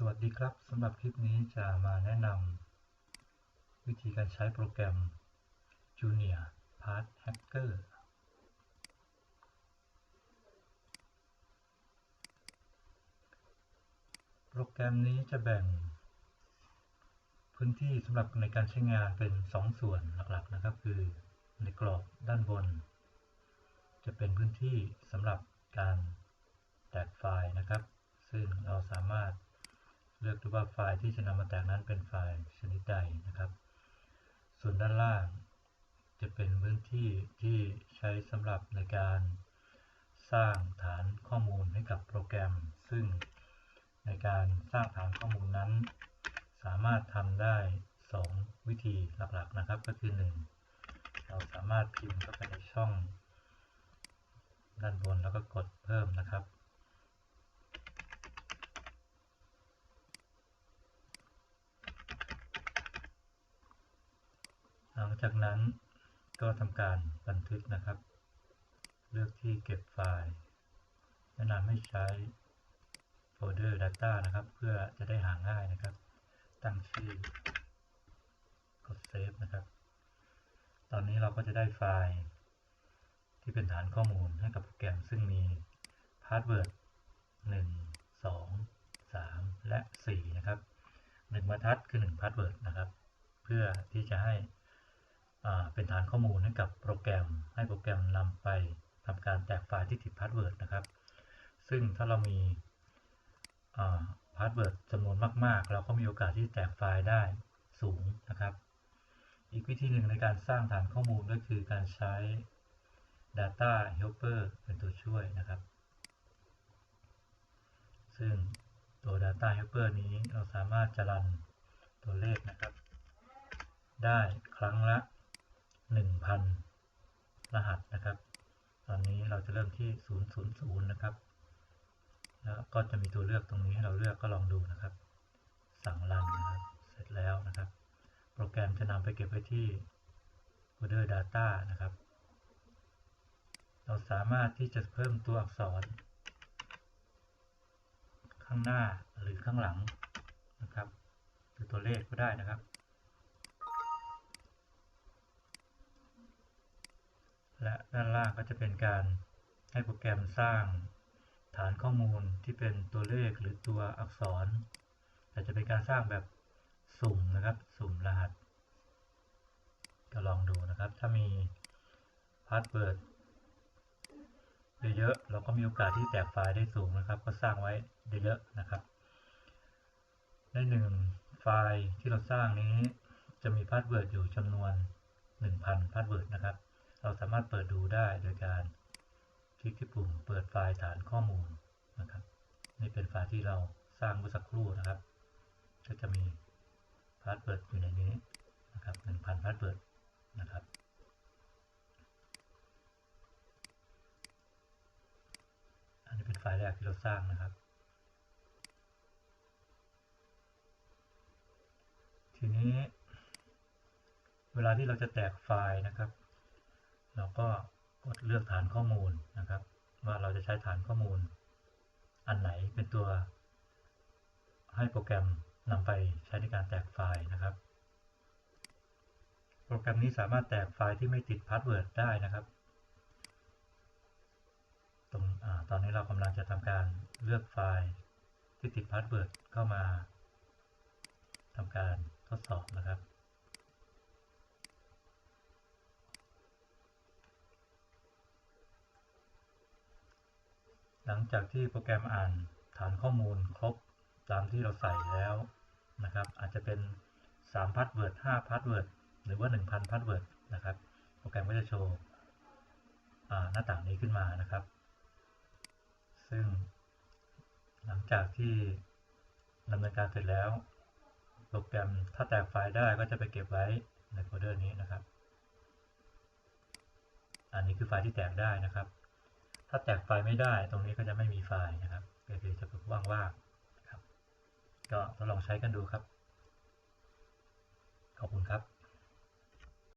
สวัสดีครับสำหรับคลิปนี้จะมาแนะนำวิธีการใช้โปรแกรม Junior Part Hacker โปรแกรมนี้จะแบ่ง พื้นที่สำหรับในการใช้งานเป็น 2 ส่วนหลักๆนะครับ คือในกรอบด้านบน จะเป็นพื้นที่สำหรับการแตกไฟล์นะครับ ซึ่งเราสามารถ เลือกดูว่าไฟล์ที่จะนำมาแตกนั้นเป็นไฟล์ชนิดใดนะครับ ส่วนด้านล่างจะเป็นพื้นที่ที่ใช้สำหรับในการสร้างฐานข้อมูลให้กับโปรแกรม ซึ่งในการสร้างฐานข้อมูลนั้น สามารถทำได้ 2 วิธีหลักๆนะครับ ก็คือ 1 เราสามารถพิมพ์เข้าไปในช่อง ด้านบนแล้วก็กดเพิ่มนะครับ หลังจากนั้นก็ทำการบันทึกนะครับ เลือกที่เก็บไฟล์แนะนำให้ใช้โฟลเดอร์ Data นะครับ เพื่อจะได้หาง่ายนะครับ ตั้งชื่อกดเซฟนะครับ ตอนนี้เราก็จะได้ไฟล์ ที่เป็นฐานข้อมูลให้กับโปรแกรมซึ่งมีพาสเวิร์ด1 2 3 และ 4 นะครับ 1บรรทัดคือ1พาสเวิร์ดนะครับ เพื่อที่จะให้ เป็นฐานข้อมูลให้กับโปรแกรม ให้โปรแกรมนำไปทำการแตกไฟล์ที่ติดพาสเวิร์ดนะครับ ซึ่งถ้าเรามีพาสเวิร์ดจำนวนมาก ๆ เราก็มีโอกาสที่แตกไฟล์ได้สูงนะครับ อีกวิธีหนึ่งในการสร้างฐานข้อมูลก็คือการใช้ Data Helper เป็นตัวช่วยนะครับ ซึ่งตัว Data Helper นี้เราสามารถจะรันตัวเลขนะครับ ได้ครั้งละ 1,000รหัสนะครับ ตอนนี้เราจะเริ่มที่ 000 นะครับ แล้วก็จะมีตัวเลือกตรงนี้ให้เราเลือกก็ลองดูนะครับ สั่งรันนะครับ เสร็จแล้วนะครับ โปรแกรมจะนำไปเก็บไว้ที่ Folder Data นะครับ เราสามารถที่จะเพิ่มตัวอักษร ข้างหน้าหรือข้างหลังนะครับ หรือตัวเลขก็ได้นะครับ และด้านล่างก็จะเป็นการให้โปรแกรมสร้างฐานข้อมูลที่เป็นตัวเลขหรือตัวอักษร แต่จะเป็นการสร้างแบบสุ่มนะครับ สุ่มรหัส ก็ลองดูนะครับ ถ้ามีพาสเวิร์ดเยอะๆเราก็มีโอกาสที่แตกไฟล์ได้สูงนะครับ ก็สร้างไว้เยอะๆนะครับ ในหนึ่งไฟล์ที่เราสร้างนี้จะมีพาสเวิร์ดอยู่จำนวน 1,000พาสเวิร์ดนะครับ เราสามารถเปิดดูได้โดยการคลิกที่ปุ่มเปิดไฟล์ฐานข้อมูลนะครับ นี่เป็นไฟล์ที่เราสร้างเมื่อสักครู่นะครับ ก็จะมีพาสเวิร์ดอยู่ในนี้นะครับ1,000พาสเวิร์ดนะครับอันนี้เป็นไฟล์แรกที่เราสร้างนะครับ ทีนี้ เวลาที่เราจะแตกไฟล์นะครับ เราก็กดเลือกฐานข้อมูลนะครับ ว่าเราจะใช้ฐานข้อมูล อันไหนเป็นตัว ให้โปรแกรมนำไปใช้ในการแตกไฟล์นะครับ โปรแกรมนี้สามารถแตกไฟล์ที่ไม่ติดพาสเวิร์ดได้นะครับตรงอตอนนี้เรากำลังจะทำการเลือกไฟล์ที่ติดพาสเวิร์ดเข้ามาทำการทดสอบนะครับ หลังจากที่โปรแกรมอ่านฐานข้อมูลครบตามที่เราใส่แล้วนะครับ อาจจะเป็น3พาสเวิร์ด5พาสเวิร์ดหรือว่า 1,000พาสเวิร์ดนะครับ โปรแกรมก็จะโชว์หน้าต่างนี้ขึ้นมานะครับ ซึ่งหลังจากที่ดำเนินการเสร็จแล้ว โปรแกรมถ้าแตกไฟล์ได้ก็จะไปเก็บไว้ในโฟลเดอร์นี้นะครับ อันนี้คือไฟล์ที่แตกได้นะครับ ถ้าแตกไฟล์ไม่ได้ ตรงนี้ก็จะไม่มีไฟล์นะครับก็คือจะเป็นว่างๆครับ ก็ทดลองใช้กันดูครับ ขอบคุณครับ